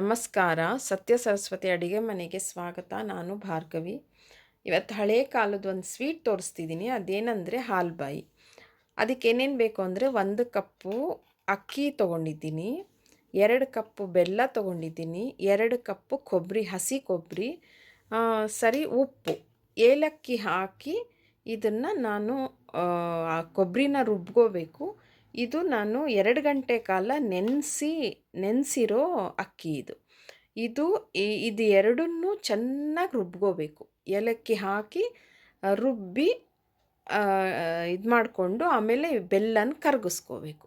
ನಮಸ್ಕಾರ. ಸತ್ಯ ಸರಸ್ವತಿ ಅಡುಗೆ ಮನೆಗೆ ಸ್ವಾಗತ. ನಾನು ಭಾರ್ಗವಿ. ಇವತ್ತು ಹಳೆ ಕಾಲದ ಒಂದು ಸ್ವೀಟ್ ತೋರಿಸ್ತಿದ್ದೀನಿ ಅದೇನೆಂದರೆ ಹಾಲ್ಬಾಯಿ. ಅದಕ್ಕೆ ಏನೇನು ಬೇಕು ಅಂದರೆ ಒಂದು ಕಪ್ಪು ಅಕ್ಕಿ ತೊಗೊಂಡಿದ್ದೀನಿ, ಎರಡು ಕಪ್ಪು ಬೆಲ್ಲ ತೊಗೊಂಡಿದ್ದೀನಿ, ಎರಡು ಕಪ್ಪು ಕೊಬ್ಬರಿ ಹಸಿ ಕೊಬ್ಬರಿ ಸರಿ ಉಪ್ಪು. ಏಲಕ್ಕಿ ಹಾಕಿ ಇದನ್ನು ನಾನು ಕೊಬ್ಬರಿನ ರುಬ್ಕೋಬೇಕು. ಇದು ನಾನು ಎರಡು ಗಂಟೆ ಕಾಲ ನೆನೆಸಿ, ನೆನೆಸಿರೋ ಅಕ್ಕಿ ಇದು. ಇದು ಇದು ಎರಡನ್ನೂ ಚೆನ್ನಾಗಿ ರುಬ್ಕೋಬೇಕು. ಏಲಕ್ಕಿ ಹಾಕಿ ರುಬ್ಬಿ ಇದು ಮಾಡಿಕೊಂಡು ಆಮೇಲೆ ಬೆಲ್ಲನ ಕರಗಿಸ್ಕೋಬೇಕು.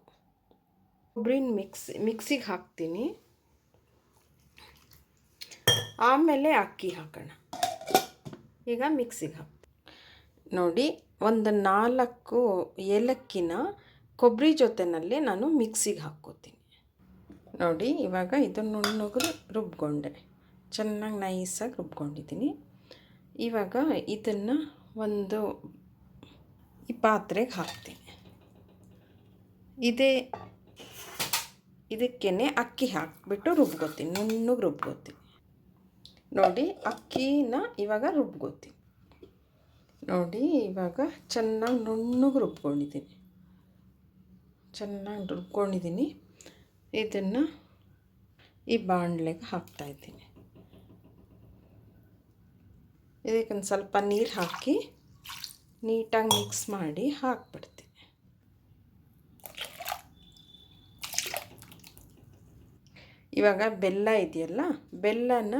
ಕೊಬ್ಬರಿನ ಮಿಕ್ಸಿ, ಮಿಕ್ಸಿಗೆ ಹಾಕ್ತೀನಿ. ಆಮೇಲೆ ಅಕ್ಕಿ ಹಾಕೋಣ. ಈಗ ಮಿಕ್ಸಿಗೆ ಹಾಕ್ತೀನಿ ನೋಡಿ, ಒಂದು ನಾಲ್ಕು ಏಲಕ್ಕಿನ ಕೊಬ್ಬರಿ ಜೊತೆಯಲ್ಲಿ ನಾನು ಮಿಕ್ಸಿಗೆ ಹಾಕ್ಕೋತೀನಿ. ನೋಡಿ, ಇವಾಗ ಇದನ್ನು ನುಣ್ಣಗೆ ರುಬ್ಕೊಂಡೆ. ಚೆನ್ನಾಗಿ ನೈಸಾಗಿ ರುಬ್ಕೊಂಡಿದ್ದೀನಿ. ಇವಾಗ ಇದನ್ನು ಒಂದು ಈ ಪಾತ್ರೆಗೆ ಹಾಕ್ತೀನಿ. ಇದೇ ಇದಕ್ಕೇ ಅಕ್ಕಿ ಹಾಕಿಬಿಟ್ಟು ರುಬ್ಕೋತೀನಿ, ನುಣ್ಣಗೆ ರುಬ್ಕೋತೀನಿ. ನೋಡಿ, ಅಕ್ಕಿನ ಇವಾಗ ರುಬ್ಕೋತೀನಿ. ನೋಡಿ, ಇವಾಗ ಚೆನ್ನಾಗಿ ನುಣ್ಣಗೆ ರುಬ್ಕೊಂಡಿದ್ದೀನಿ. ಚೆನ್ನಾಗಿ ರುಬ್ಕೊಂಡಿದ್ದೀನಿ. ಇದನ್ನು ಈ ಬಾಣಲೆಗೆ ಹಾಕ್ತಾಯಿದ್ದೀನಿ ಇದಕ್ಕೊಂದು ಸ್ವಲ್ಪ ನೀರು ಹಾಕಿ ನೀಟಾಗಿ ಮಿಕ್ಸ್ ಮಾಡಿ ಹಾಕ್ಬಿಡ್ತೀನಿ. ಇವಾಗ ಬೆಲ್ಲ ಇದೆಯಲ್ಲ, ಬೆಲ್ಲನ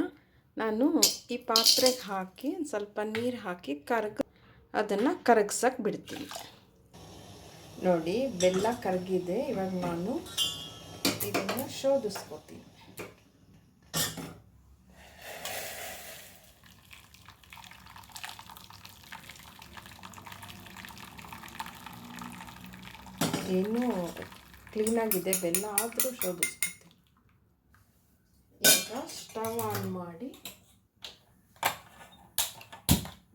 ನಾನು ಈ ಪಾತ್ರೆಗೆ ಹಾಕಿ ಸ್ವಲ್ಪ ನೀರು ಹಾಕಿ ಕರ್ಗ, ಅದನ್ನು ಕರಗ್ಸಕ್ಕೆ ಬಿಡ್ತೀನಿ. ನೋಡಿ, ಬೆಲ್ಲ ಕರಗಿದೆ. ಇವಾಗ ನಾನು ಇದನ್ನು ಶೋಧಿಸ್ಕೋತೀನಿ. ಏನೂ ಕ್ಲೀನಾಗಿದೆ ಬೆಲ್ಲ ಆದರೂ ಶೋಧಿಸ್ಕೊತೀನಿ. ಈಗ ಸ್ಟವ್ ಆನ್ ಮಾಡಿ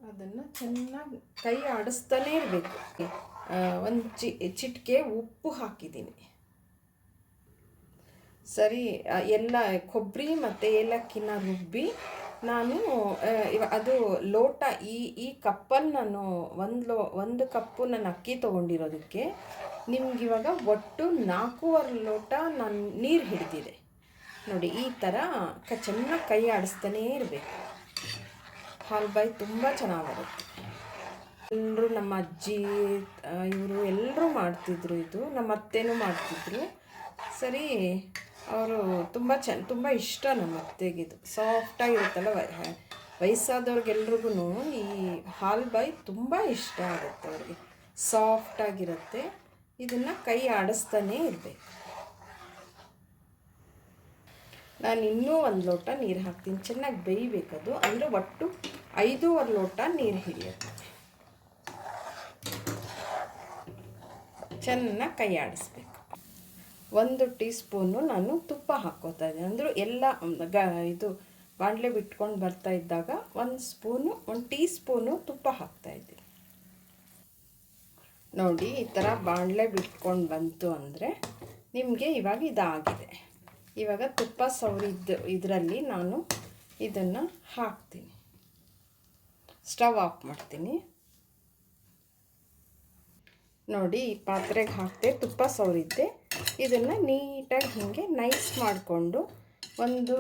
ಅದನ್ನು ಚೆನ್ನಾಗಿ ಕೈ ಆಡಿಸ್ತಾನೇ ಇರಬೇಕು. ಒಂದು ಚಿ, ಚಿಟಿಕೆ ಉಪ್ಪು ಹಾಕಿದ್ದೀನಿ. ಸರಿ ಎಲ್ಲ ಕೊಬ್ಬರಿ ಮತ್ತು ಏಲಕ್ಕಿನ ರುಬ್ಬಿ ನಾನು ಅದು ಲೋಟ ಈ ಈ ಕಪ್ಪಲ್ಲಿ ನಾನು ಒಂದು ಲೋ, ಒಂದು ಕಪ್ಪು ನಾನು ಅಕ್ಕಿ ತೊಗೊಂಡಿರೋದಕ್ಕೆ, ನಿಮ್ಗೆ ಇವಾಗ ಒಟ್ಟು ನಾಲ್ಕೂವರೆ ಲೋಟ ನಾನು ನೀರು ಹಿಡಿದಿದೆ. ನೋಡಿ, ಈ ಥರ ಚೆನ್ನಾಗಿ ಕೈ ಆಡಿಸ್ತಾನೇ ಇರಬೇಕು. ಹಾಲ್ಬಾಯಿ ತುಂಬ ಚೆನ್ನಾಗಿ ಬರುತ್ತೆ. ಎಲ್ಲರೂ ನಮ್ಮ ಅಜ್ಜಿ ಇವರು ಎಲ್ಲರೂ ಮಾಡ್ತಿದ್ರು ಇದು. ನಮ್ಮ ಅತ್ತೆನೂ ಮಾಡ್ತಿದ್ರು. ಸರಿ, ಅವರು ತುಂಬ ಚೆನ್ನ ತುಂಬ ಇಷ್ಟ ನಮ್ಮ ಅತ್ತೆಗಿದು ಸಾಫ್ಟಾಗಿರುತ್ತಲ್ಲ ವಯಸ್ಸಾದವ್ರಿಗೆಲ್ರಿಗೂ ಈ ಹಾಲು ಬಾಯಿ ತುಂಬ ಇಷ್ಟ ಆಗುತ್ತೆ ಅವ್ರಿಗೆ. ಸಾಫ್ಟಾಗಿರುತ್ತೆ ಇದನ್ನು ಕೈ ಆಡಿಸ್ತಾನೇ ಇರಬೇಕು. ನಾನು ಇನ್ನೂ ಒಂದು ಲೋಟ ನೀರು ಹಾಕ್ತೀನಿ. ಚೆನ್ನಾಗಿ ಬೇಯಬೇಕದು. ಅಂದರೆ ಒಟ್ಟು ಐದೂವರೆ ಲೋಟ ನೀರು ಹಿಡಿಯುತ್ತೆ ಚೆನ್ನಾಗಿ ಕೈ ಆಡಿಸ್ಬೇಕು ಒಂದು ಟೀ ಸ್ಪೂನು ನಾನು ತುಪ್ಪ ಹಾಕ್ಕೋತಾ ಇದ್ದೀನಿ. ಅಂದರೂ ಎಲ್ಲ ಗ, ಇದು ಬಾಣಲೆ ಬಿಟ್ಕೊಂಡು ಬರ್ತಾ ಇದ್ದಾಗ ಒಂದು ಸ್ಪೂನು, ಒಂದು ಟೀ ಸ್ಪೂನು ತುಪ್ಪ ಹಾಕ್ತಾಯಿದ್ದೀನಿ ನೋಡಿ, ಈ ಥರ ಬಾಣಲೆ ಬಿಟ್ಕೊಂಡು ಬಂತು ಅಂದರೆ ನಿಮಗೆ ಇವಾಗ ಇದಾಗಿದೆ. ಇವಾಗ ತುಪ್ಪ ಸವರಿದ್ದು, ಇದರಲ್ಲಿ ನಾನು ಇದನ್ನು ಹಾಕ್ತೀನಿ. ಸ್ಟವ್ ಆಫ್ ಮಾಡ್ತೀನಿ. ನೋಡಿ, ಈ ಪಾತ್ರೆಗೆ ಹಾಕಿದೆ ತುಪ್ಪ ಸವರಿದ್ದೆ. ಇದನ್ನು ನೀಟಾಗಿ ಹೀಗೆ ನೈಸ್ ಮಾಡಿಕೊಂಡು ಒಂದು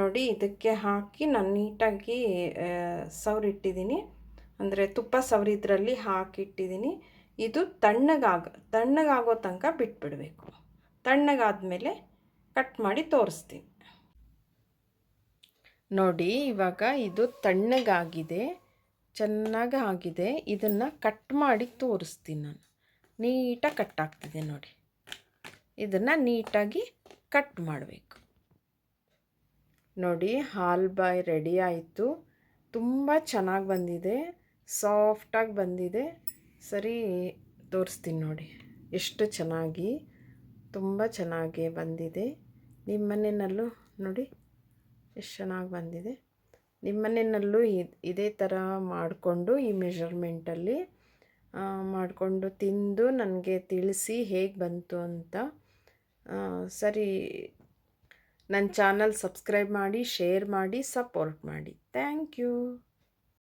ನೋಡಿ, ಇದಕ್ಕೆ ಹಾಕಿ ನಾನು ನೀಟಾಗಿ ಸವರಿಟ್ಟಿದ್ದೀನಿ. ಅಂದರೆ ತುಪ್ಪ ಸವರಿದ್ರಲ್ಲಿ ಹಾಕಿಟ್ಟಿದ್ದೀನಿ. ಇದು ತಣ್ಣಗಾಗ, ತಣ್ಣಗಾಗೋ ತನಕ ಬಿಟ್ಬಿಡಬೇಕು. ತಣ್ಣಗಾದಮೇಲೆ ಕಟ್ ಮಾಡಿ ತೋರಿಸ್ತೀನಿ. ನೋಡಿ, ಇವಾಗ ಇದು ತಣ್ಣಗಾಗಿದೆ. ಚೆನ್ನಾಗಿ ಆಗಿದೆ. ಇದನ್ನು ಕಟ್ ಮಾಡಿ ತೋರಿಸ್ತೀನಿ ನಾನು. ನೀಟಾಗಿ ಕಟ್ ಆಗ್ತಿದೆ ನೋಡಿ. ಇದನ್ನು ನೀಟಾಗಿ ಕಟ್ ಮಾಡಬೇಕು. ನೋಡಿ, ಹಾಲ್ ಬಾಯ್ ರೆಡಿ ಆಯಿತು. ತುಂಬ ಚೆನ್ನಾಗಿ ಬಂದಿದೆ. ಸಾಫ್ಟಾಗಿ ಬಂದಿದೆ. ಸರಿ, ತೋರಿಸ್ತೀನಿ ನೋಡಿ. ಎಷ್ಟು ಚೆನ್ನಾಗಿ, ತುಂಬ ಚೆನ್ನಾಗಿ ಬಂದಿದೆ. ನಿಮ್ಮ ಮನೆಯಲ್ಲೂ ನೋಡಿ, ಎಷ್ಟು ಚೆನ್ನಾಗಿ ಬಂದಿದೆ. ನಿಮ್ಮ ಮನೆಯಲ್ಲೂ ಇದೇ ಥರ ಮಾಡಿಕೊಂಡು ಈ ಮೆಷರ್ಮೆಂಟಲ್ಲಿ ಮಾಡಿಕೊಂಡು ತಿಂದು ನನಗೆ ತಿಳಿಸಿ ಹೇಗೆ ಬಂತು ಅಂತ ಸರಿ ನನ್ನ ಚಾನಲ್ ಸಬ್ಸ್ಕ್ರೈಬ್ ಮಾಡಿ, ಶೇರ್ ಮಾಡಿ, ಸಪೋರ್ಟ್ ಮಾಡಿ. Thank you.